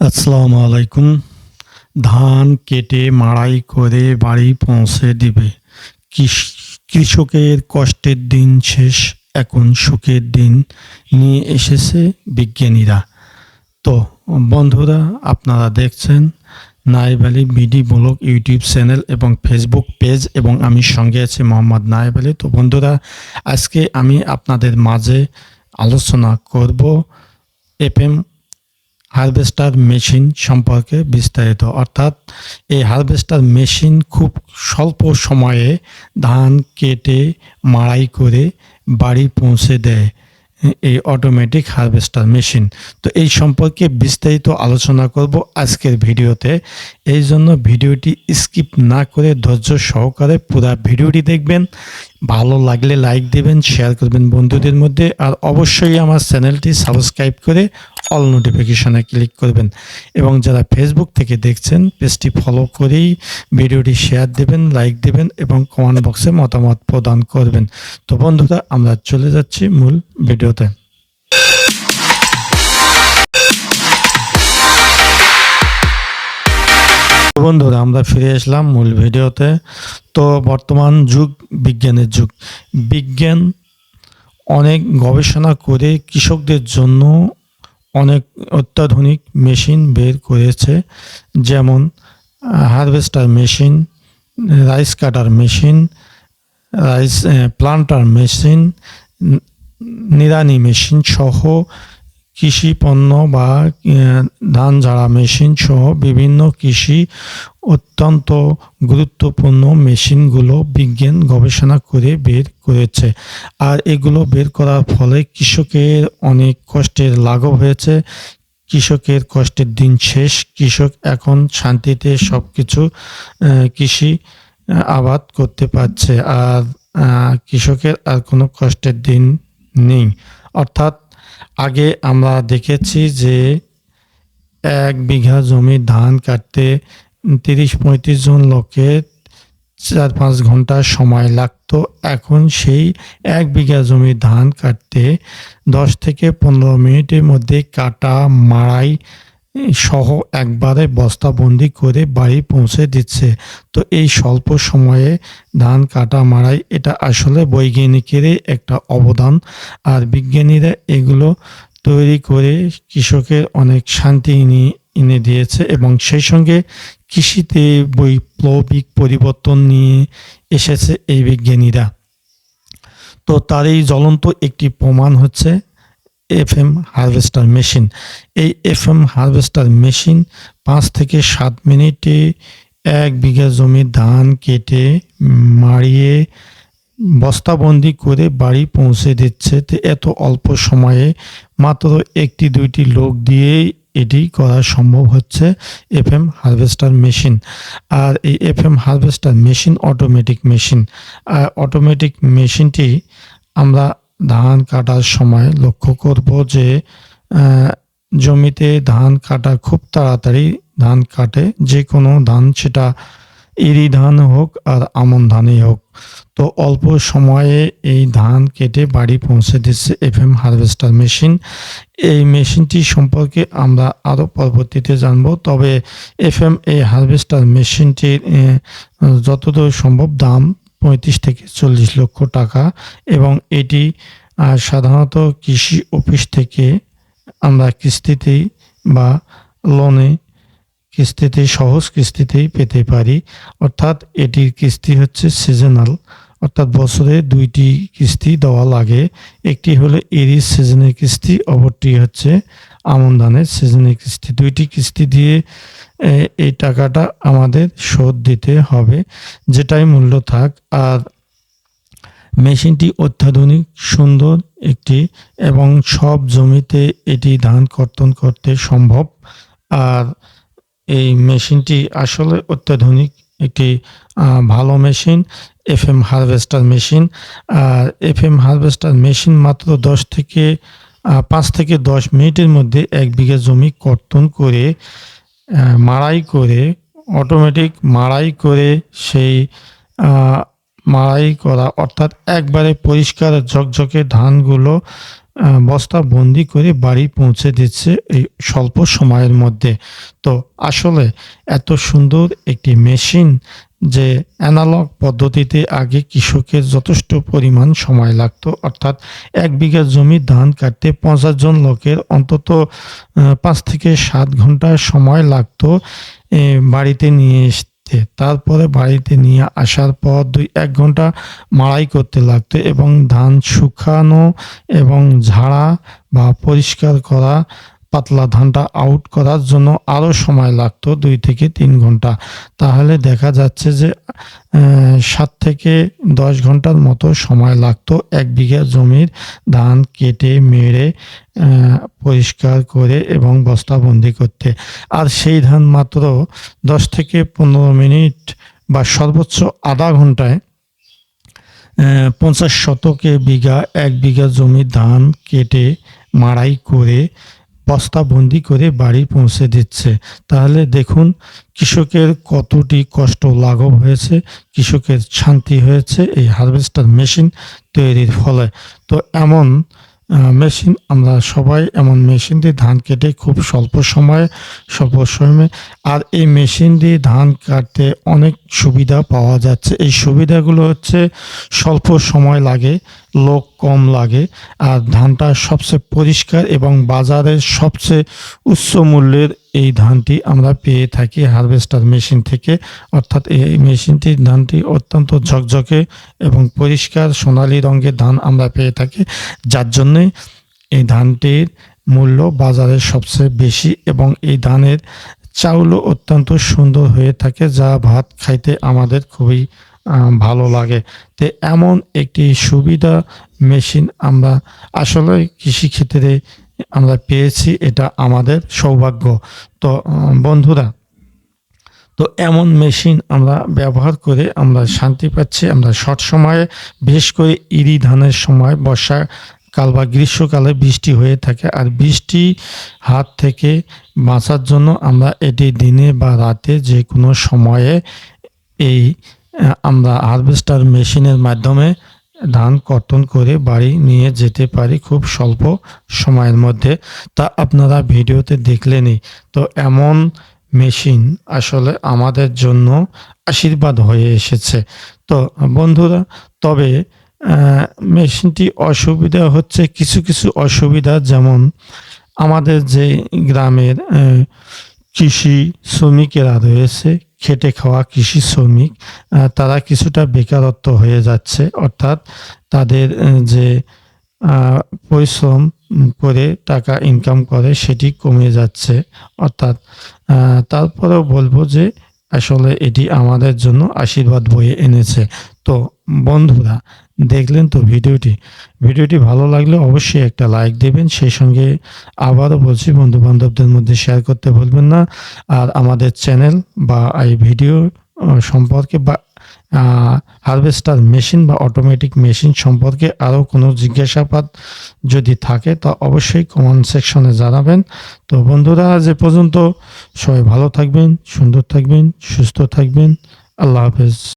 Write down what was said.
আসসালামু আলাইকুম। ধান কেটে, মাড়াই করে বাড়ি পৌঁছে দিবে। কৃষ- কৃষকের কষ্টের দিন শেষ, এখন সুখের দিন নিয়ে এসেছে বিজ্ঞানীরা। তো, বন্ধুরা, আপনারা দেখছেন Nayeb Ali BD blog, YouTube channel এবং ফেসবুক পেজ এবং আমি সঙ্গে আছি মোহাম্মদ নায়েব আলী। তো, বন্ধুরা, আজকে আমি আপনাদের মাঝে আলোচনা করব এফএম হারভেস্টার মেশিন সম্পর্কে বিস্তারিত। অর্থাৎ এই হারভেস্টার মেশিন খুব স্বল্প সময়ে ধান কেটে, মাড়াই করে বাড়ি পৌঁছে দেয় এই অটোমেটিক হারভেস্টার মেশিন। তো এই সম্পর্কে বিস্তারিত আলোচনা করব আজকের ভিডিওতে। এই জন্য ভিডিওটি স্কিপ না করে ধৈর্য সহকারে পুরো ভিডিওটি দেখবেন। ভালো লাগলে লাইক দেবেন শেয়ার করবেন বন্ধুদের মধ্যে আর অবশ্যই আমার চ্যানেলটি সাবস্ক্রাইব করে অল নোটিফিকেশনে ক্লিক করবেন। এবং যারা ফেসবুক থেকে দেখছেন পেজটি ফলো করেই ভিডিওটি শেয়ার দেবেন লাইক দেবেন এবং কমেন্ট বক্সে মতামত প্রদান করবেন। তো বন্ধুরা, আমরা চলে যাচ্ছি মূল ভিডিওতে। বন্ধুরা, আমরা ফিরে আসলাম মূল ভিডিওতে। তো বর্তমান যুগ, বিজ্ঞানের যুগ। বিজ্ঞান অনেক গবেষণা করে কৃষকদের জন্য অনেক অত্যাধুনিক মেশিন বের করেছে। যেমন, harvester machine, rice cutter machine, rice planter machine নিড়ানি মেশিন সহ কৃষি পণ্য বা ধান ঝাড়া মেশিন সহ বিভিন্ন কৃষি অত্যন্ত গুরুত্বপূর্ণ মেশিনগুলো বিজ্ঞান গবেষণা করে বের করেছে। আর এগুলো বের করার ফলে কৃষকের অনেক কষ্টের লাঘব হয়েছে। কৃষকের কষ্টের দিন শেষ। কৃষক এখন শান্তিতে সব কিছু কৃষি আবাদ করতে পারছে। আর কৃষকের আর কোনো কষ্টের দিন নেই। অর্থাৎ আগে আমরা দেখেছি যে এক বিঘা জমি ধান কাটতে তিরিশ পঁয়ত্রিশ জন লোকের চার পাঁচ ঘণ্টা সময় লাগতো। এখন সেই এক বিঘা জমি ধান কাটতে দশ থেকে পনেরো মিনিটের মধ্যে কাটা, মাড়াই সহ একবারে বস্তাবন্দি করে বাড়ি পৌঁছে দিচ্ছে। তো এই স্বল্প সময়ে ধান কাটা মাড়াই এটা আসলে বৈজ্ঞানিকেরই একটা অবদান। আর বিজ্ঞানীরা এগুলো তৈরি করে কৃষকের অনেক শান্তি এনে এনে দিয়েছে এবং সেই সঙ্গে কৃষিতে বৈপ্লবিক পরিবর্তন নিয়ে এসেছে এই বিজ্ঞানীরা। তো তার এই জ্বলন্ত একটি প্রমাণ হচ্ছে এফ এম হারভেস্টার মেশিন। এই এফ এম হারভেস্টার মেশিন পাঁচ থেকে সাত মিনিটে এক বিঘা জমি ধান কেটে, মাড়িয়ে, বস্তাবন্দি করে বাড়ি পৌঁছে দিচ্ছে। তো এত অল্প সময়ে মাত্র একটি দুইটি লোক দিয়েই এটি করা সম্ভব হচ্ছে এফ এম হারভেস্টার মেশিন। আর এই F M harvester machine automatic machine. আর অটোমেটিক মেশিনটি আমরা ধান কাটার সময় লক্ষ্য করব যে জমিতে ধান কাটা খুব তাড়াতাড়ি ধান কাটে। যে কোনো ধান সেটা ইরি ধান হোক আর আমন ধানই হোক। তো অল্প সময়ে এই ধান কেটে বাড়ি পৌঁছে দিচ্ছে এফ এম হারভেস্টার মেশিন। এই মেশিনটি সম্পর্কে আমরা আরও পরবর্তীতে জানব। তবে এফ এম এই হারভেস্টার মেশিনটির যতদূর সম্ভব দাম পঁয়ত্রিশ থেকে চল্লিশ লক্ষ টাকা এবং এটি সাধারণত কৃষি অফিস থেকে আমরা কিস্তিতেই বা লোনে কিস্তিতে, সহজ কিস্তিতেই পেতে পারি। অর্থাৎ এটির কিস্তি হচ্ছে সিজনাল অর্থাৎ বছরে দুইটি কিস্তি দেওয়া লাগে। একটি হলো এরিস সিজনের কিস্তি, অপরটি হচ্ছে আমন ধানের সিজনের কিস্তি। দুইটি কিস্তি দিয়ে এই টাকাটা আমাদের শোধ দিতে হবে, যেটাই মূল্য থাক। আর মেশিনটি অত্যাধুনিক, সুন্দর একটি এবং সব জমিতে এটি ধান কর্তন করতে সম্ভব। আর এই মেশিনটি আসলে অত্যাধুনিক একটি ভালো machine F M harvester machine. আর এফ এম হারভেস্টার মেশিন মাত্র দশ থেকে পাঁচ থেকে দশ মিনিটের মধ্যে এক বিঘা জমি কর্তন করে মাড়াই করে অটোমেটিক মাড়াই করে সেই মাড়াই করা, অর্থাৎ একবারে পরিষ্কার ঝকঝকে ধানগুলো বস্তা বন্দি করে বাড়ি পৌঁছে দিচ্ছে এই স্বল্প সময়ের মধ্যে। তো আসলে এত সুন্দর একটি মেশিন যে অ্যানালগ পদ্ধতিতে আগে কৃষকের যথেষ্ট পরিমাণ সময় লাগতো। অর্থাৎ এক বিঘা জমি ধান কাটতে পঞ্চাশ জন লোকের অন্তত পাঁচ থেকে সাত ঘণ্টা সময় লাগতো বাড়িতে নিয়ে আসতে তারপরে বাড়িতে নিয়ে আসার পর দুই, এক ঘণ্টা মাড়াই করতে লাগতো এবং ধান শুকানো এবং ঝাড়া বা পরিষ্কার করা পাতলা ধানটা আউট করার জন্য আরও সময় লাগতো, দুই থেকে তিন ঘণ্টা। তাহলে দেখা যাচ্ছে যে সাত থেকে দশ ঘণ্টার মতো সময় লাগতো এক বিঘা জমির ধান কেটে, মেরে পরিষ্কার করে এবং বস্তাবন্দি করতে। আর সেই ধান মাত্র দশ থেকে পনেরো মিনিট বা সর্বোচ্চ আধা ঘন্টায় পঞ্চাশ শতকে বিঘা, এক বিঘা জমি ধান কেটে, মাড়াই করে বস্তাবন্দি করে বাড়ি পৌঁছে দিচ্ছে। তাহলে দেখুন, কৃষকের কতটি কষ্ট লাঘব হয়েছে, কৃষকের শান্তি হয়েছে, এই হারভেস্টার মেশিন তৈরির ফলে। তো এমন মেশিন আমরা সবাই, এমন মেশিন দিয়ে ধান কেটে খুব স্বল্প সময়ে স্বল্প সময়ে, আর এই মেশিন দিয়ে ধান কাটতে অনেক সুবিধা পাওয়া যাচ্ছে। এই সুবিধাগুলো হচ্ছে, স্বল্প সময় লাগে লোক কম লাগে। আর ধানটা সবচেয়ে পরিষ্কার এবং বাজারের সবচেয়ে উচ্চ মূল্যের এই ধানটি আমরা পেয়ে থাকি হারভেস্টার মেশিন থেকে। অর্থাৎ এই মেশিনটি ধানটি অত্যন্ত ঝকঝকে এবং পরিষ্কার সোনালী রঙের ধান আমরা পেয়ে থাকি। যার জন্যে এই ধানটির মূল্য বাজারে সবচেয়ে বেশি এবং এই ধানের চাউলও অত্যন্ত সুন্দর হয়ে থাকে, যা ভাত খাইতে আমাদের খুবই ভালো লাগে। তো এমন একটি সুবিধা মেশিন আমরা আসলে কৃষিক্ষেত্রে আমরা পেয়েছি, এটা আমাদের সৌভাগ্য। তো বন্ধুরা, তো এমন মেশিন আমরা ব্যবহার করে আমরা শান্তি পাচ্ছি। আমরা শর্ট সময়ে, বিশেষ করে ইরি ধানের সময়, বর্ষা কাল বা গ্রীষ্মকালে বৃষ্টি হয়ে থাকে আর বৃষ্টি হাত থেকে বাঁচার জন্য আমরা এটি দিনে বা রাতে যে কোনো সময়ে এই আমরা হারভেস্টার মেশিনের মাধ্যমে ধান কর্তন করে বাড়ি নিয়ে যেতে পারি খুব স্বল্প সময়ের মধ্যে। তা আপনারা ভিডিওতে দেখলেনই। তো এমন মেশিন আসলে আমাদের জন্য আশীর্বাদ হয়ে এসেছে। তো বন্ধুরা, তবে মেশিনটি অসুবিধা হচ্ছে কিছু কিছু অসুবিধা যেমন আমাদের যে গ্রামের কৃষি শ্রমিকেরা রয়েছে, খেটে খাওয়া কৃষি শ্রমিক তারা কিছুটা বেকারত্ব হয়ে যাচ্ছে, অর্থাৎ তাদের যে পরিশ্রম করে টাকা ইনকাম করে সেটি কমে যাচ্ছে, অর্থাৎ তারপরেও বলব যে, আসলে এটি আমাদের জন্য আশীর্বাদ বয়ে এনেছে। তো বন্ধুরা দেখলেন তো ভিডিওটি। ভিডিওটি ভালো লাগলে অবশ্যই একটা লাইক দেবেন, সেই সঙ্গে আবারও বলছি বন্ধু বান্ধবদের মধ্যে শেয়ার করতে ভুলবেন না। আর আমাদের চ্যানেল বা এই ভিডিও সম্পর্কে বা হারভেস্টার মেশিন বা অটোমেটিক মেশিন সম্পর্কে আরও কোনো জিজ্ঞাসাবাদ যদি থাকে, তা অবশ্যই কমেন্ট সেকশনে জানাবেন। তো বন্ধুরা এ পর্যন্ত সবাই ভালো থাকবেন, সুন্দর থাকবেন, সুস্থ থাকবেন। আল্লাহ হাফেজ।